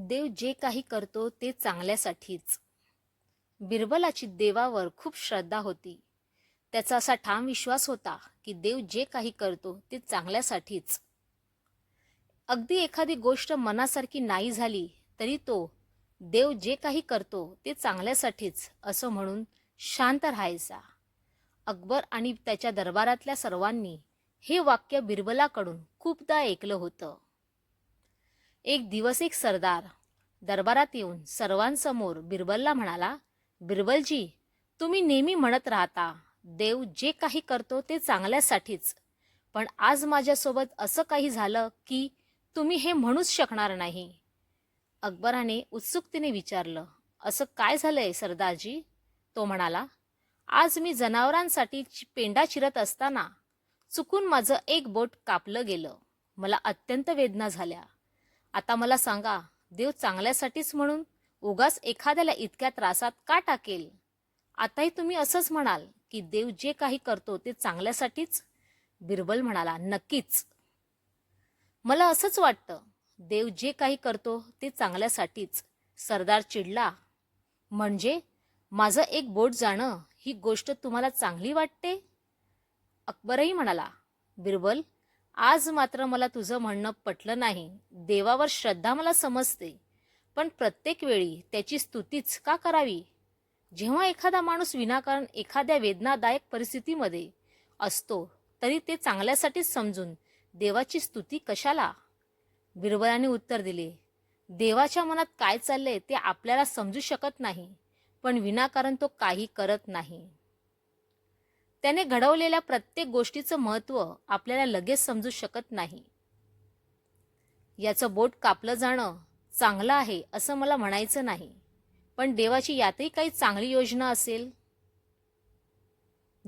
देव जे काही करतो ते चांगल्यासाठीच. बिरबलाची देवावर खूप श्रद्धा होती. त्याचा असा ठाम विश्वास होता की देव जे काही करतो ते चांगल्यासाठीच. अगदी एखादी गोष्ट मनासारखी नाही झाली तरी तो देव जे काही करतो ते चांगल्यासाठीच असं म्हणून शांत राहायचा. अकबर आणि त्याच्या दरबारातल्या सर्वांनी हे वाक्य बिरबलाकडून खूपदा ऐकलं होतं. एक दिवस एक सरदार. दरबारात येऊन सर्वांसमोर बिरबलला म्हणाला बिरबलजी तुम्ही नेहमी म्हणत राहता देव जे काही करतो ते चांगल्यासाठीच. पण आज माझ्यासोबत असं काही झालं की तुम्ही हे म्हणूच शकणार नाही. अकबराने उत्सुकतेने विचारलं असं काय झालंय सरदारजी? तो म्हणाला आज मी जनावरांसाठी चि- पेंडा चिरत असताना चुकून माझं एक बोट कापलं गेलं. मला अत्यंत वेदना झाल्या. आता मला सांगा देव चांगल्यासाठीच म्हणून उगाच एखाद्याला इतक्या त्रासात का टाकेल? आताही तुम्ही असंच म्हणाल की देव जे काही करतो ते चांगल्यासाठीच? बिरबल म्हणाला नक्कीच. मला असंच वाटतं देव जे काही करतो ते चांगल्यासाठीच. सरदार चिडला. म्हणजे माझं एक बोट जाणं ही गोष्ट तुम्हाला चांगली वाटते? अकबरही म्हणाला बिरबल आज मात्र मला तुझं म्हणणं पटलं नाही. देवावर श्रद्धा मला समजते. पण प्रत्येक वेळी त्याची स्तुतीच का करावी? जेव्हा एखादा माणूस विनाकारण एखाद्या वेदनादायक परिस्थितीमध्ये असतो तरी ते चांगल्यासाठीच समजून देवाची स्तुती कशाला? बिरबलाने उत्तर दिले देवाच्या मनात काय चाललंय ते आपल्याला समजू शकत नाही पण विनाकारण तो काही करत नाही. त्याने घडवलेल्या प्रत्येक गोष्टीचं महत्त्व आपल्याला लगेच समजू शकत नाही. याचं बोट कापलं जाणं चांगलं आहे असं मला म्हणायचं नाही. पण देवाची यातही काही चांगली योजना असेल?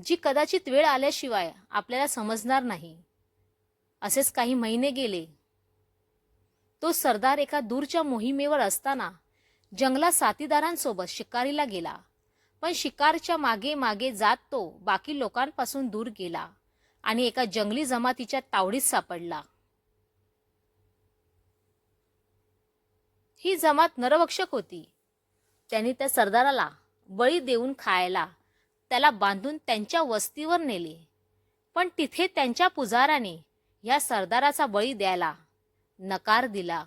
जी कदाचित वेळ आल्याशिवाय आपल्याला समजणार नाही. असेच काही महिने गेले. तो सरदार एका दूरच्या मोहिमेवर असताना जंगलात साथीदारांसोबत शिकारीला गेला. पण शिकारच्या मागे मागे जात तो बाकी लोकांपासून दूर गेला आणि एका जंगली जमातीच्या तावडीत सापडला. ही जमात नरभक्षक होती. त्यांनी त्या सरदाराला बळी देऊन खायला त्याला बांधून त्यांच्या वस्तीवर नेले. पण तिथे त्यांच्या पुजाराने या सरदाराचा बळी द्यायला नकार दिला.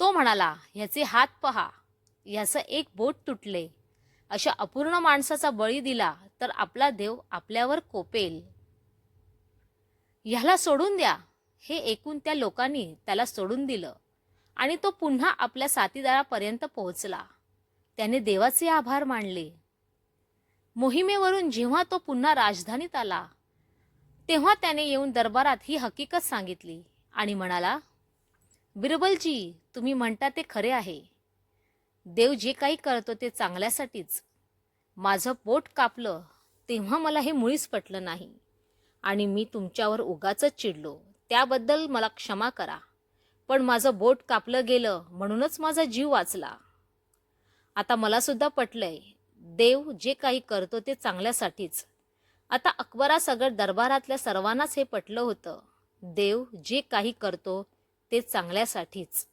तो म्हणाला ह्याचे हात पहा ह्याचं एक बोट तुटले. अशा अपूर्ण माणसाचा बळी दिला तर आपला देव आपल्यावर कोपेल. ह्याला सोडून द्या हे ऐकून त्या लोकांनी त्याला सोडून दिलं आणि तो पुन्हा आपल्या साथीदारापर्यंत पोहोचला. त्याने देवाचे आभार मानले. मोहिमेवरून जेव्हा तो पुन्हा राजधानीत आला तेव्हा त्याने येऊन दरबारात ही हकीकत सांगितली आणि म्हणाला बिरबलजी तुम्ही म्हणता ते खरे आहे. देव जे काही करतो ते चांगल्यासाठीच. माझं पोट कापलं तेव्हा मला हे मुळीच पटलं नाही. आणि मी तुमच्यावर उगाच चिडलो. त्याबद्दल मला क्षमा करा. पण माझं बोट कापलं गेलं म्हणूनच माझा जीव वाचला. आता मला सुद्धा पटलंय देव जे काही करतो ते चांगल्यासाठीच. आता अकबरासगट दरबारातल्या सर्वांनाच हे पटलं होतं. देव जे काही करतो ते चांगल्यासाठीच.